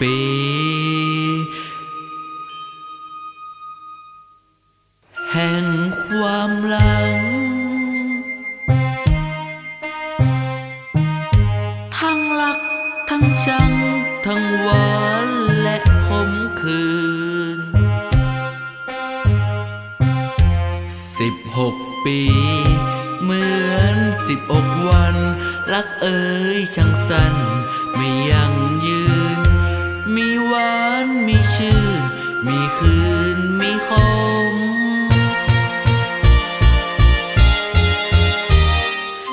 ปี แห่งความหลัง ทั้งรัก ทั้งชัง ทั้งหวานและขมขื่นสิบหกปี เหมือนสิบอกวัน รักเอ่ยช่างสั้นไม่ยัง มีคืนมีคม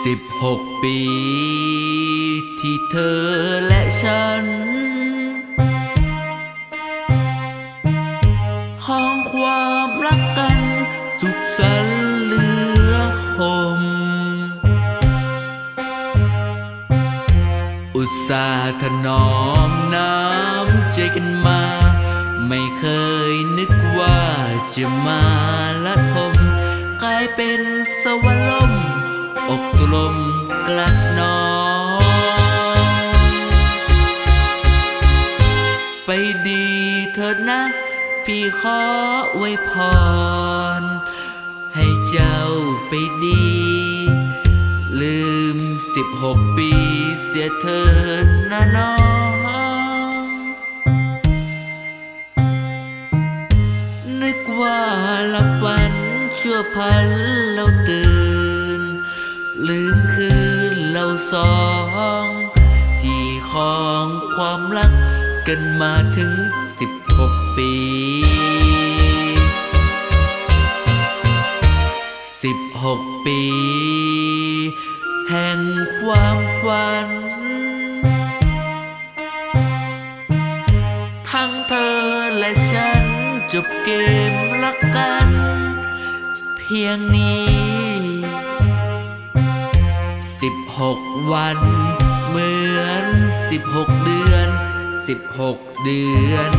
สิบหกปี ที่เธอและฉัน ห้องความรักกันสุขสันต์เหลือห่มอุตส่าห์ถนอมน้ำใจกันมา จะมาละทม กลายเป็นสวรลม อกตุลมกลัดนอง ไปดีเถิดนะ พี่ขออวยพร ให้เจ้าไปดี ลืมสิบหกปีเสียเถิดนะน้อง ชั่วพันเราตื่น ลืมคืนเราสอง ที่ของความรักกันมาถึงสิบหกปีสิบหกปี แห่งความฝัน ทั้งเธอและฉันจบเกมรักกัน พียงนี้สิบหกวัน เหมือนสิบหกเดือนสิบหกเดือน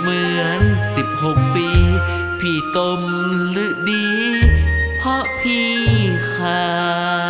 เหมือนสิบหกปี พี่ตมหรือดี เพราะพี่ขาด